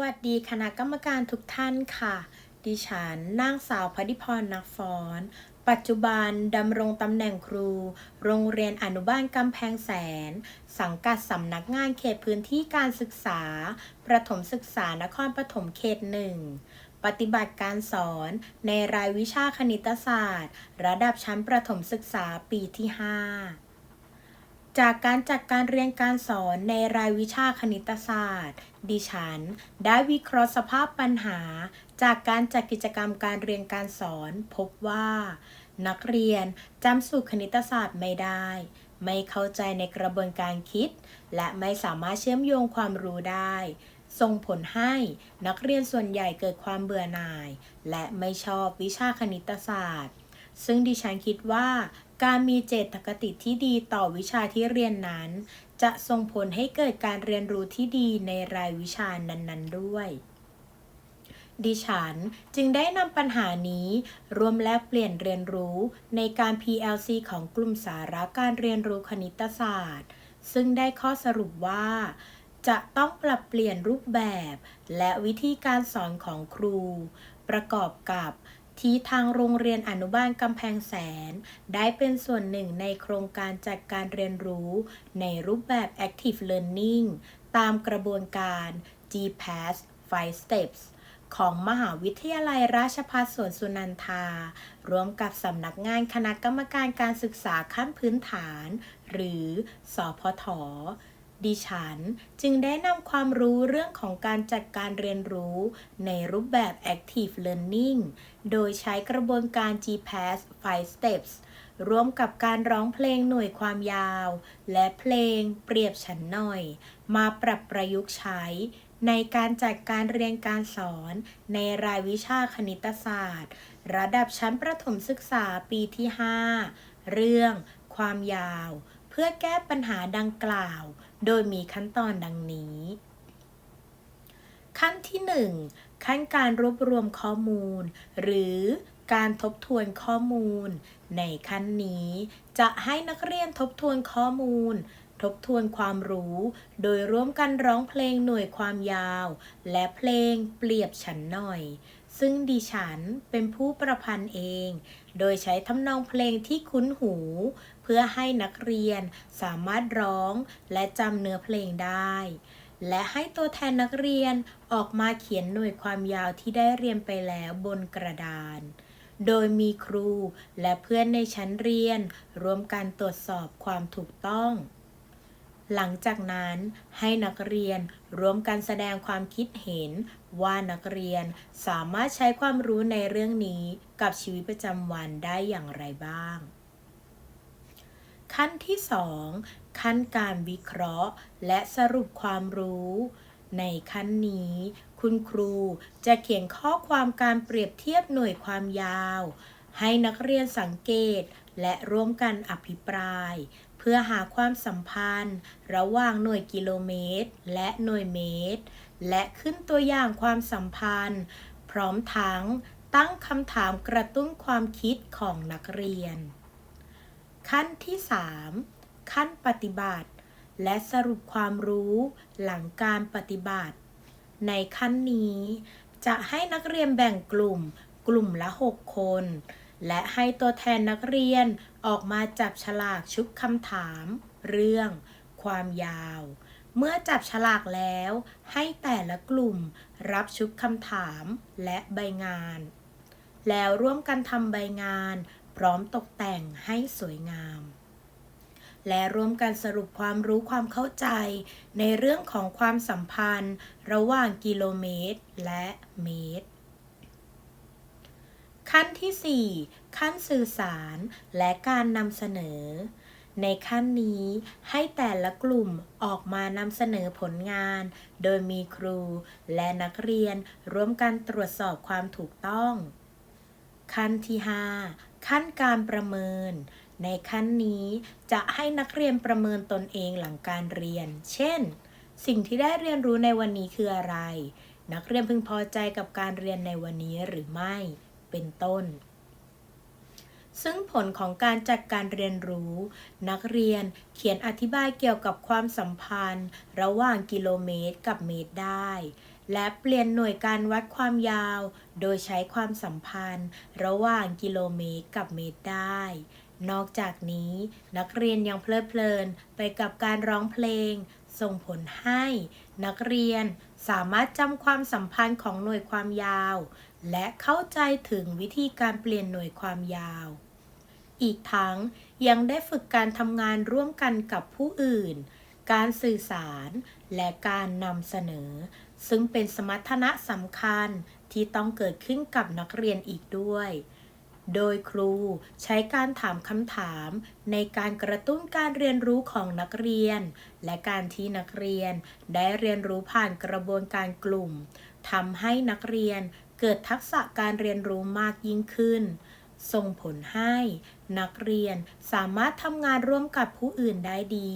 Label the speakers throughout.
Speaker 1: วัสดีคณะกรรมการทุกท่านค่ะ ดิฉันนางสาวพดิพรนักฟ้อน ปัจจุบันดำรงตำแหน่งครู โรงเรียนอนุบาลกำแพงแสน สังกัดสำนักงานเขตพื้นที่การศึกษา ประถมศึกษานครปฐมเขตหนึ่ง ปฏิบัติการสอนในรายวิชาคณิตศาสตร์ ระดับชั้นประถมศึกษาปีที่ 5 จากการจัดการเรียนการสอนในรายวิชาคณิตศาสตร์ ดิฉัน ได้วิเคราะห์สภาพปัญหา จากการจัดกิจกรรมการเรียนการสอน พบว่า นักเรียนจำสูตรคณิตศาสตร์ไม่ได้ ไม่เข้าใจในกระบวนการคิด และไม่สามารถเชื่อมโยงความรู้ได้ส่งผลให้นักเรียนส่วนใหญ่เกิดความเบื่อหน่าย และไม่ชอบวิชาคณิตศาสตร์ ซึ่งดิฉันคิดว่า การมีเจตคติที่ดีต่อวิชาที่เรียนนั้น จะส่งผลให้เกิดการเรียนรู้ที่ดีในรายวิชานั้น ๆ ด้วย ดิฉันจึงได้นำปัญหานี้รวมแลกเปลี่ยนเรียนรู้ในการ PLC ของกลุ่มสาระการเรียนรู้คณิตศาสตร์ ซึ่งได้ข้อสรุปว่าจะต้องปรับเปลี่ยนรูปแบบ และวิธีการสอนของครู ประกอบกับ ที่ทางโรงเรียนอนุบาลกำแพงแสน ได้เป็นส่วนหนึ่งในโครงการจัดการเรียนรู้ ในรูปแบบ Active Learning ตามกระบวนการ GPAS 5 Steps ของมหาวิทยาลัยราชภัฏสวนสุนันทา ร่วมกับสำนักงานคณะกรรมการการศึกษาขั้นพื้นฐาน หรือสอพท ดิฉันจึงได้นำความรู้เรื่องของการจัดการเรียนรู้ในรูปแบบ Active Learning โดยใช้กระบวนการ GPAS 5 Steps ร่วมกับการร้องเพลงหน่วยความยาว และเพลงเปรียบฉันหน่อย มาปรับประยุกต์ใช้ ในการจัดการเรียนการสอน ในรายวิชาคณิตศาสตร์ ระดับชั้นประถมศึกษาปีที่ 5 เรื่อง ความยาว เพื่อแก้ปัญหาดังกล่าว โดยมีขั้นตอนดังนี้ ขั้นที่ 1 ขั้นการรวบรวมข้อมูล หรือการทบทวนข้อมูล ในขั้นนี้จะให้นักเรียนทบทวนข้อมูล ทบทวนความรู้ โดยร่วมกันร้องเพลงหน่วยความยาว และเพลงเปรียบฉันหน่อย ซึ่งดิฉันเป็นผู้ประพันธ์เอง โดยใช้ทำนองเพลงที่คุ้นหู เพื่อให้นักเรียนสามารถร้องและจำเนื้อเพลงได้ และให้ตัวแทนนักเรียนออกมาเขียนหน่วยความยาวที่ได้เรียนไปแล้วบนกระดาน โดยมีครูและเพื่อนในชั้นเรียนร่วมกันตรวจสอบความถูกต้อง หลังจากนั้นให้นักเรียนร่วมกันแสดงความคิดเห็นว่านักเรียนสามารถใช้ความรู้ในเรื่องนี้กับชีวิตประจำวันได้อย่างไรบ้าง ขั้นที่ 2 ขั้นการวิเคราะห์ และสรุปความรู้ ในขั้นนี้ คุณครูจะเขียนข้อความการเปรียบเทียบหน่วยความยาว ให้นักเรียนสังเกตและร่วมกันอภิปราย เพื่อหาความสัมพันธ์ ระหว่างหน่วยกิโลเมตร และหน่วยเมตร และขึ้นตัวอย่างความสัมพันธ์ พร้อมทั้งตั้งคำถามกระตุ้นความคิดของนักเรียน ขั้นที่ 3 ขั้นปฏิบัติ และสรุปความรู้หลังการปฏิบัติ ในขั้นนี้ จะให้นักเรียนแบ่งกลุ่ม กลุ่มละ 6 คน และให้ตัวแทนนักเรียนออกมาจับฉลากชุดคำถาม เรื่อง ความยาว เมื่อจับฉลากแล้ว ให้แต่ละกลุ่มรับชุดคำถามและใบงาน แล้วร่วมกันทำใบงาน พร้อมตกแต่งให้สวยงาม และร่วมกันสรุปความรู้ความเข้าใจ ในเรื่องของความสัมพันธ์ ระหว่างกิโลเมตร และเมตร ขั้นที่ 4 ขั้นสื่อสารและการนำเสนอ ในขั้นนี้ให้แต่ละกลุ่มออกมานำเสนอผลงาน โดยมีครูและนักเรียนร่วมกันตรวจสอบความถูกต้อง ขั้นที่ 5 ขั้นการประเมิน ในขั้นนี้จะให้นักเรียนประเมินตนเองหลังการเรียน เช่น สิ่งที่ได้เรียนรู้ในวันนี้คืออะไรนักเรียนพึงพอใจกับการเรียนในวันนี้หรือไม่ เป็นต้น ซึ่งผลของการจัดการเรียนรู้ นักเรียนเขียนอธิบายเกี่ยวกับความสัมพันธ์ ระหว่างกิโลเมตรกับเมตรได้ และเปลี่ยนหน่วยการวัดความยาว โดยใช้ความสัมพันธ์ ระหว่างกิโลเมตรกับเมตรได้นอกจากนี้นักเรียนยังเพลิดเพลินไปกับการร้องเพลง ส่งผลให้นักเรียนสามารถจำความสัมพันธ์ของหน่วยความยาว และเข้าใจถึงวิธีการเปลี่ยนหน่วยความยาว อีกทั้งยังได้ฝึกการทำงานร่วมกันกับผู้อื่น การสื่อสารและการนำเสนอ ซึ่งเป็นสมรรถนะสำคัญที่ต้องเกิดขึ้นกับนักเรียนอีกด้วย โดยครูใช้การถามคำถามในการกระตุ้นการเรียนรู้ของนักเรียน และการที่นักเรียนได้เรียนรู้ผ่านกระบวนการกลุ่มทำให้นักเรียนเกิดทักษะการเรียนรู้มากยิ่งขึ้น ส่งผลให้ นักเรียนสามารถทำงานร่วมกับผู้อื่นได้ดี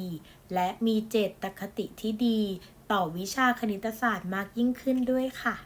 Speaker 1: และมีเจตคติที่ดี ต่อวิชาคณิตศาสตร์มากยิ่งขึ้นด้วยค่ะ